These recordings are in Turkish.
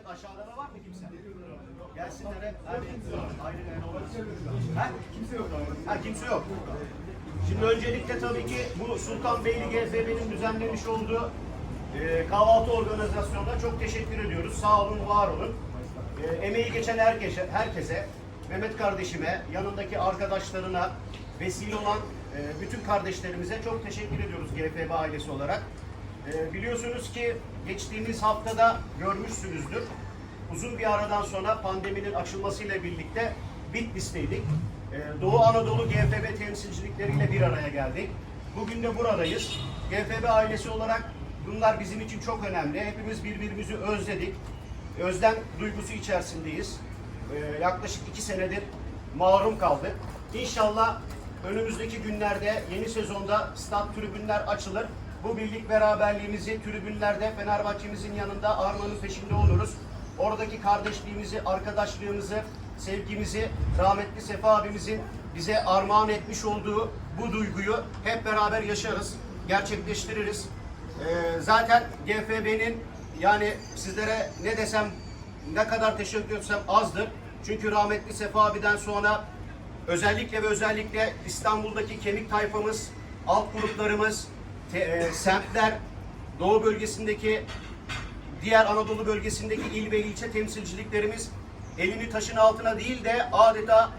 Evet aşağıda da var mı kimse? Gelsinler hep. Hadi. Ayrı olalım. Ha? Kimse yok. Ha kimse yok. Şimdi öncelikle tabii ki bu Sultanbeyli GFB'nin düzenlemiş olduğu e, kahvaltı organizasyonuna çok teşekkür ediyoruz. Sağ olun, var olun. E, emeği geçen herkese, herkese, Mehmet kardeşime, yanındaki arkadaşlarına, vesile olan e, bütün kardeşlerimize çok teşekkür ediyoruz GFB ailesi olarak. E, biliyorsunuz ki geçtiğimiz haftada görmüşsünüzdür. Uzun bir aradan sonra pandeminin açılmasıyla birlikte Bitlis'teydik. Ee, Doğu Anadolu GFB temsilcilikleriyle bir araya geldik. Bugün de buradayız. GFB ailesi olarak bunlar bizim için çok önemli. Hepimiz birbirimizi özledik. Özlem duygusu içerisindeyiz. Ee, yaklaşık iki senedir mahrum kaldık. İnşallah önümüzdeki günlerde yeni sezonda stat tribünler açılır. Bu birlik beraberliğimizi tribünlerde Fenerbahçe'mizin yanında armanın peşinde oluruz. Oradaki kardeşliğimizi, arkadaşlığımızı, sevgimizi, rahmetli Sefa abimizin bize armağan etmiş olduğu bu duyguyu hep beraber yaşarız, gerçekleştiririz. Ee, zaten GFB'nin yani sizlere ne desem, ne kadar teşekkür etsem azdır. Çünkü rahmetli Sefa abiden sonra özellikle ve özellikle İstanbul'daki kemik tayfamız, alt gruplarımız, te- e, semtler, Doğu bölgesindeki diğer Anadolu bölgesindeki il ve ilçe temsilciliklerimiz elini taşın altına değil de adeta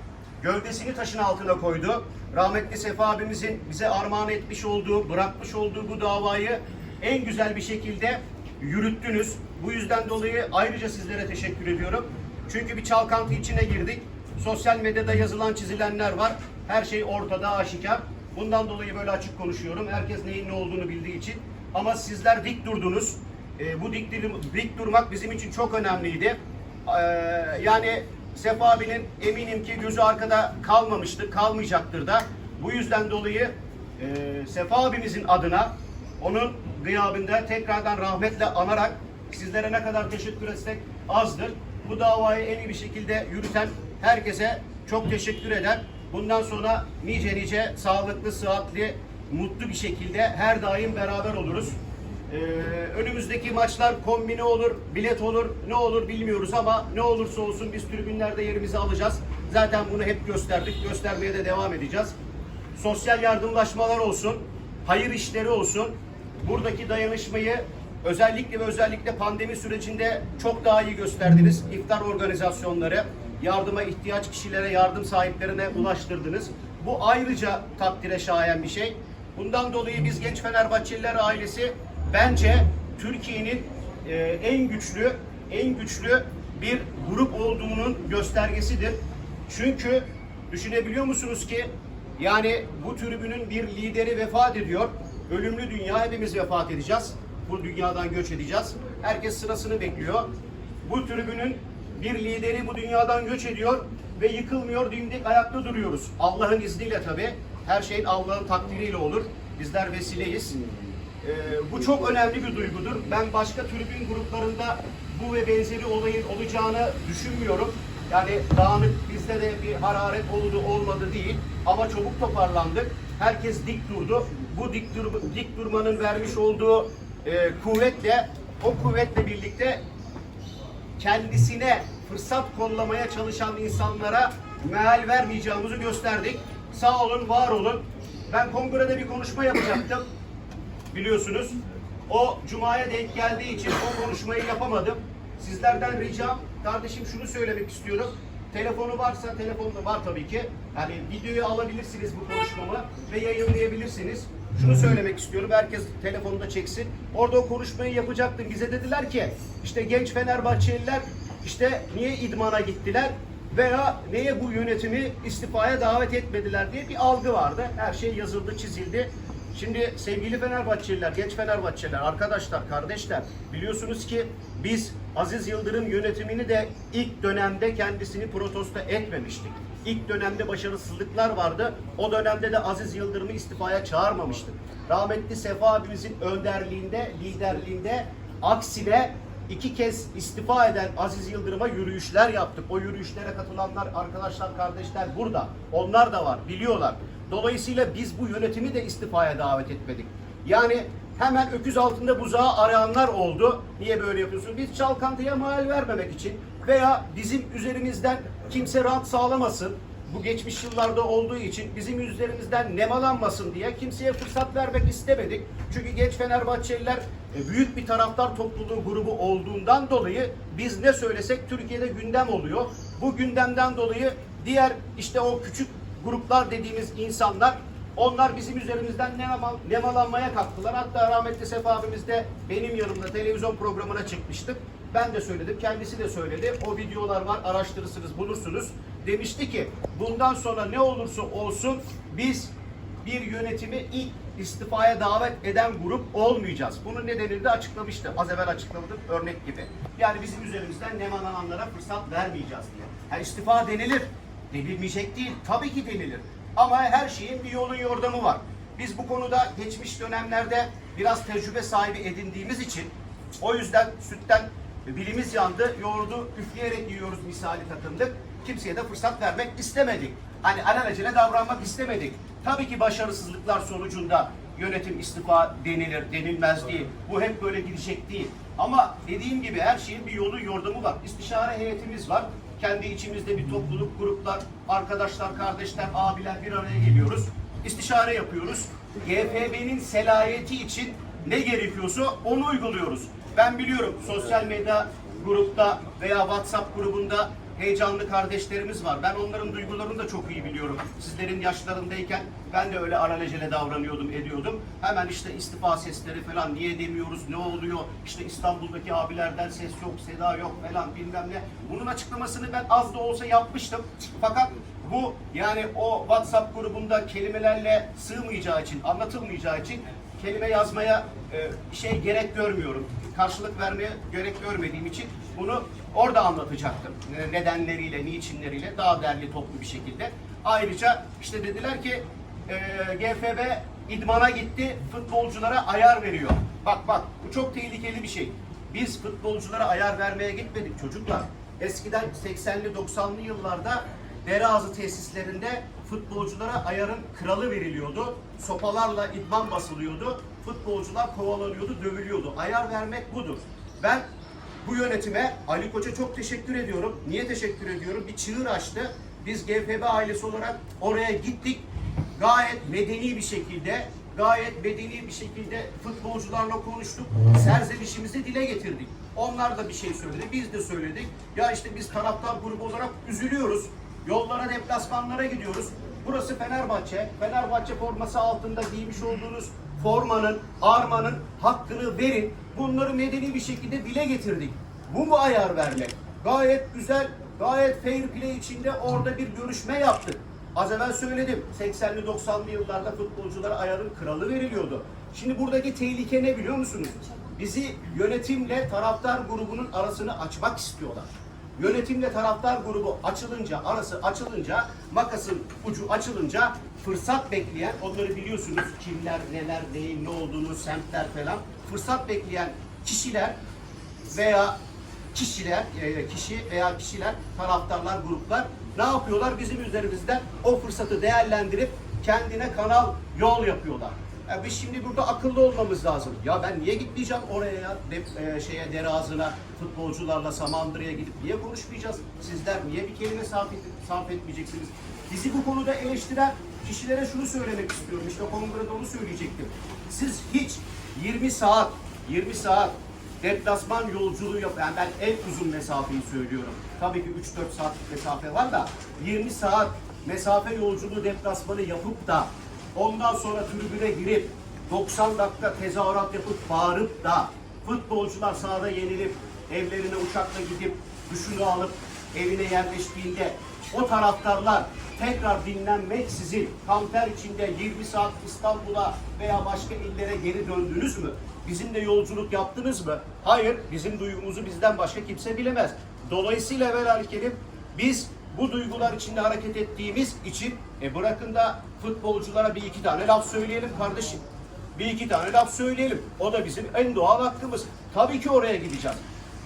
gövdesini taşın altına koydu. Rahmetli Sefa abimizin bize armağan etmiş olduğu, bırakmış olduğu bu davayı en güzel bir şekilde yürüttünüz. Bu yüzden dolayı ayrıca sizlere teşekkür ediyorum. Çünkü bir çalkantı içine girdik. Sosyal medyada yazılan çizilenler var. Her şey ortada aşikar. Bundan dolayı böyle açık konuşuyorum. Herkes neyin ne olduğunu bildiği için. Ama sizler dik durdunuz. E, bu dik, dik durmak bizim için çok önemliydi. E, yani Sefa abinin eminim ki gözü arkada kalmamıştır, kalmayacaktır da. Bu yüzden dolayı e, Sefa abimizin adına onun gıyabında tekrardan rahmetle anarak sizlere ne kadar teşekkür etsek azdır. Bu davayı en iyi bir şekilde yürüten herkese çok teşekkür eder. Bundan sonra nice nice sağlıklı, sıhhatli, mutlu bir şekilde her daim beraber oluruz. Ee, önümüzdeki maçlar kombine olur, bilet olur, ne olur bilmiyoruz ama ne olursa olsun biz tribünlerde yerimizi alacağız. Zaten bunu hep gösterdik, göstermeye de devam edeceğiz. Sosyal yardımlaşmalar olsun, hayır işleri olsun. Buradaki dayanışmayı özellikle ve özellikle pandemi sürecinde çok daha iyi gösterdiniz. İftar organizasyonları, yardıma ihtiyaç kişilere, yardım sahiplerine ulaştırdınız. Bu ayrıca takdire şayan bir şey. Bundan dolayı biz Genç Fenerbahçeliler ailesi bence Türkiye'nin e, en güçlü, en güçlü bir grup olduğunun göstergesidir. Çünkü düşünebiliyor musunuz ki yani bu tribünün bir lideri vefat ediyor. Ölümlü dünya hepimiz vefat edeceğiz. Bu dünyadan göç edeceğiz. Herkes sırasını bekliyor. Bu tribünün bir lideri bu dünyadan göç ediyor ve yıkılmıyor dimdik ayakta duruyoruz. Allah'ın izniyle tabi. Her şeyin Allah'ın takdiriyle olur. Bizler vesileyiz. Ee, bu çok önemli bir duygudur. Ben başka tribün gruplarında bu ve benzeri olayın olacağını düşünmüyorum. Yani dağınık bizde de bir hararet oldu olmadı değil ama çabuk toparlandık. Herkes dik durdu. Bu dik, dur dik durmanın vermiş olduğu e, kuvvetle o kuvvetle birlikte kendisine fırsat kollamaya çalışan insanlara meal vermeyeceğimizi gösterdik. Sağ olun, var olun. Ben kongrede bir konuşma yapacaktım. Biliyorsunuz. O cumaya denk geldiği için o konuşmayı yapamadım. Sizlerden ricam, kardeşim şunu söylemek istiyorum. Telefonu varsa, telefonu var tabii ki. Yani videoyu alabilirsiniz bu konuşmamı ve yayınlayabilirsiniz. Şunu söylemek istiyorum. Herkes telefonda çeksin. Orada o konuşmayı yapacaktım. Bize dediler ki işte genç Fenerbahçeliler işte niye idmana gittiler veya neye bu yönetimi istifaya davet etmediler diye bir algı vardı. Her şey yazıldı, çizildi. Şimdi sevgili Fenerbahçeliler, genç Fenerbahçeliler, arkadaşlar, kardeşler biliyorsunuz ki biz Aziz Yıldırım yönetimini de ilk dönemde kendisini protesto etmemiştik. İlk dönemde başarısızlıklar vardı. O dönemde de Aziz Yıldırım'ı istifaya çağırmamıştık. Rahmetli Sefa abimizin önderliğinde, liderliğinde aksine iki kez istifa eden Aziz Yıldırım'a yürüyüşler yaptık. O yürüyüşlere katılanlar, arkadaşlar, kardeşler burada. Onlar da var, biliyorlar. Dolayısıyla biz bu yönetimi de istifaya davet etmedik. Yani Hemen öküz altında buzağı arayanlar oldu. Niye böyle yapıyorsun? Biz çalkantıya mal vermemek için veya bizim üzerimizden kimse rahat sağlamasın. Bu geçmiş yıllarda olduğu için bizim üzerimizden nemalanmasın diye kimseye fırsat vermek istemedik. Çünkü genç Fenerbahçeliler e, büyük bir taraftar topluluğu grubu olduğundan dolayı biz ne söylesek Türkiye'de gündem oluyor. Bu gündemden dolayı diğer işte o küçük gruplar dediğimiz insanlar onlar bizim üzerimizden nema- nemalanmaya kalktılar. Hatta rahmetli Sefa abimiz de benim yanımda televizyon programına çıkmıştık. Ben de söyledim, kendisi de söyledi. O videolar var, araştırırsınız, bulursunuz. Demişti ki bundan sonra ne olursa olsun biz bir yönetimi ilk istifaya davet eden grup olmayacağız. Bunun nedenini de açıklamıştı. Az evvel açıkladım örnek gibi. Yani bizim üzerimizden nemalananlara fırsat vermeyeceğiz diye. Ha, istifa denilir. Denilmeyecek değil. Tabii ki denilir. Ama her şeyin bir yolun yordamı var. Biz bu konuda geçmiş dönemlerde biraz tecrübe sahibi edindiğimiz için o yüzden sütten bilimiz yandı, yoğurdu üfleyerek yiyoruz misali takındık. Kimseye de fırsat vermek istemedik. Hani alelacele davranmak istemedik. Tabii ki başarısızlıklar sonucunda yönetim istifa denilir, denilmez değil. Bu hep böyle gidecek değil. Ama dediğim gibi her şeyin bir yolu yordamı var. İstişare heyetimiz var. Kendi içimizde bir topluluk, gruplar, arkadaşlar, kardeşler, abiler bir araya geliyoruz. İstişare yapıyoruz. GFB'nin selayeti için ne gerekiyorsa onu uyguluyoruz. Ben biliyorum sosyal medya grupta veya WhatsApp grubunda heyecanlı kardeşlerimiz var. Ben onların duygularını da çok iyi biliyorum. Sizlerin yaşlarındayken ben de öyle alelacele davranıyordum, ediyordum. Hemen işte istifa sesleri falan niye demiyoruz, ne oluyor? İşte İstanbul'daki abilerden ses yok, seda yok falan bilmem ne. Bunun açıklamasını ben az da olsa yapmıştım. Fakat bu yani o WhatsApp grubunda kelimelerle sığmayacağı için, anlatılmayacağı için kelime yazmaya e, şey gerek görmüyorum. Karşılık vermeye gerek görmediğim için bunu orada anlatacaktım. E, Nedenleriyle, niçinleriyle daha derli toplu bir şekilde. Ayrıca işte dediler ki e, GFB idmana gitti, futbolculara ayar veriyor. Bak bak bu çok tehlikeli bir şey. Biz futbolculara ayar vermeye gitmedik çocuklar. Eskiden 80'li 90'lı yıllarda Dereazı tesislerinde futbolculara ayarın kralı veriliyordu. Sopalarla idman basılıyordu. Futbolcular kovalanıyordu, dövülüyordu. Ayar vermek budur. Ben bu yönetime Ali Koç'a çok teşekkür ediyorum. Niye teşekkür ediyorum? Bir çığır açtı. Biz GFB ailesi olarak oraya gittik. Gayet medeni bir şekilde, gayet medeni bir şekilde futbolcularla konuştuk. Serzenişimizi dile getirdik. Onlar da bir şey söyledi, biz de söyledik. Ya işte biz taraftar grubu olarak üzülüyoruz. Yollara, deplasmanlara gidiyoruz. Burası Fenerbahçe. Fenerbahçe forması altında giymiş olduğunuz formanın, armanın hakkını verin. Bunları medeni bir şekilde dile getirdik. Bu mu ayar vermek? Gayet güzel, gayet fair play içinde orada bir görüşme yaptık. Az evvel söyledim. 80'li 90'lı yıllarda futbolculara ayarın kralı veriliyordu. Şimdi buradaki tehlike ne biliyor musunuz? Bizi yönetimle taraftar grubunun arasını açmak istiyorlar. Yönetimle taraftar grubu açılınca, arası açılınca, makasın ucu açılınca fırsat bekleyen, onları biliyorsunuz kimler, neler, neyin, ne olduğunu, semtler falan, fırsat bekleyen kişiler veya kişiler, e, kişi veya kişiler, taraftarlar, gruplar ne yapıyorlar? Bizim üzerimizden o fırsatı değerlendirip kendine kanal, yol yapıyorlar. Ya biz şimdi burada akıllı olmamız lazım. Ya ben niye gitmeyeceğim oraya ya? De, e, şeye dere ağzına futbolcularla Samandıra'ya gidip niye konuşmayacağız? Sizler niye bir kelime sarf, et, sarf etmeyeceksiniz? Bizi bu konuda eleştiren kişilere şunu söylemek istiyorum. İşte kongrede onu söyleyecektim. Siz hiç 20 saat 20 saat deplasman yolculuğu yap. Yani ben en uzun mesafeyi söylüyorum. Tabii ki 3-4 saatlik mesafe var da 20 saat mesafe yolculuğu deplasmanı yapıp da ondan sonra tribüne girip 90 dakika tezahürat yapıp bağırıp da futbolcular sahada yenilip evlerine uçakla gidip düşünü alıp evine yerleştiğinde o taraftarlar tekrar dinlenmeksizin kamper içinde 20 saat İstanbul'a veya başka illere geri döndünüz mü? Bizimle yolculuk yaptınız mı? Hayır, bizim duygumuzu bizden başka kimse bilemez. Dolayısıyla evvel biz bu duygular içinde hareket ettiğimiz için e bırakın da futbolculara bir iki tane laf söyleyelim kardeşim. Bir iki tane laf söyleyelim. O da bizim en doğal hakkımız. Tabii ki oraya gideceğiz.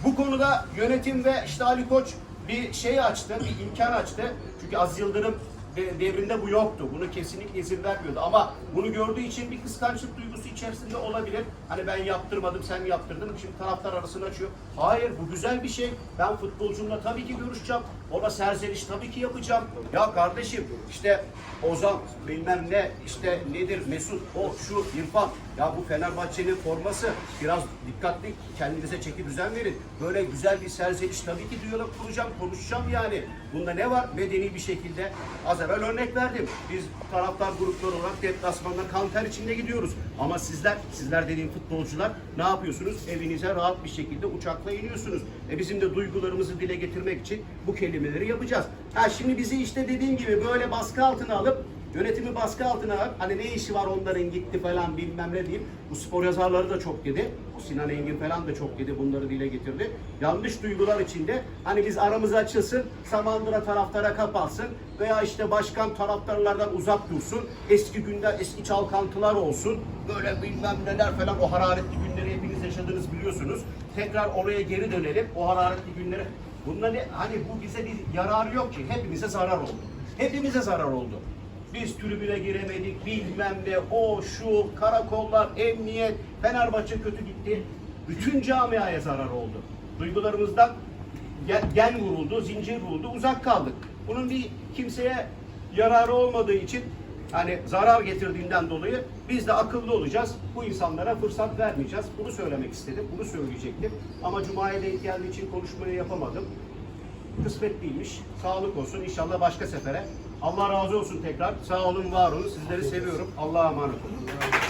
Bu konuda yönetim ve işte Ali Koç bir şey açtı, bir imkan açtı. Çünkü Aziz Yıldırım devrinde bu yoktu. Bunu kesinlikle izin vermiyordu. Ama bunu gördüğü için bir kıskançlık duygusu içerisinde olabilir. Hani ben yaptırmadım, sen yaptırdın. Şimdi taraftar arasını açıyor. Hayır, bu güzel bir şey. Ben futbolcumla tabii ki görüşeceğim. Ona serzeniş tabii ki yapacağım. Ya kardeşim işte Ozan bilmem ne işte nedir Mesut o şu İrfan ya bu Fenerbahçe'nin forması biraz dikkatli kendinize çeki düzen verin. Böyle güzel bir serzeniş tabii ki diyalog kuracağım konuşacağım yani. Bunda ne var? Medeni bir şekilde az evvel örnek verdim. Biz taraftar grupları olarak deplasmanda kanter içinde gidiyoruz. Ama sizler, sizler dediğim futbolcular ne yapıyorsunuz? Evinize rahat bir şekilde uçakla iniyorsunuz. E bizim de duygularımızı dile getirmek için bu kelimeleri yapacağız. Ha şimdi bizi işte dediğim gibi böyle baskı altına alıp Yönetimi baskı altına alıp hani ne işi var onların gitti falan bilmem ne diyeyim. Bu spor yazarları da çok yedi. Bu Sinan Engin falan da çok yedi bunları dile getirdi. Yanlış duygular içinde hani biz aramız açılsın, Samandıra taraftara kapatsın veya işte başkan taraftarlardan uzak dursun. Eski günler, eski çalkantılar olsun. Böyle bilmem neler falan o hararetli günleri hepiniz yaşadınız biliyorsunuz. Tekrar oraya geri dönelim. O hararetli günlere. Bunların hani bu bize bir yararı yok ki. Hepimize zarar oldu. Hepimize zarar oldu. Biz tribüne giremedik, bilmem ne, o, şu, karakollar, emniyet, Fenerbahçe kötü gitti. Bütün camiaya zarar oldu. Duygularımızdan gen vuruldu, zincir vuruldu, uzak kaldık. Bunun bir kimseye yararı olmadığı için hani zarar getirdiğinden dolayı biz de akıllı olacağız. Bu insanlara fırsat vermeyeceğiz. Bunu söylemek istedim, bunu söyleyecektim. Ama Cuma'ya denk geldiği için konuşmayı yapamadım kısmet değilmiş. Sağlık olsun. İnşallah başka sefere. Allah razı olsun tekrar. Sağ olun, var olun. Sizleri seviyorum. Allah'a emanet olun.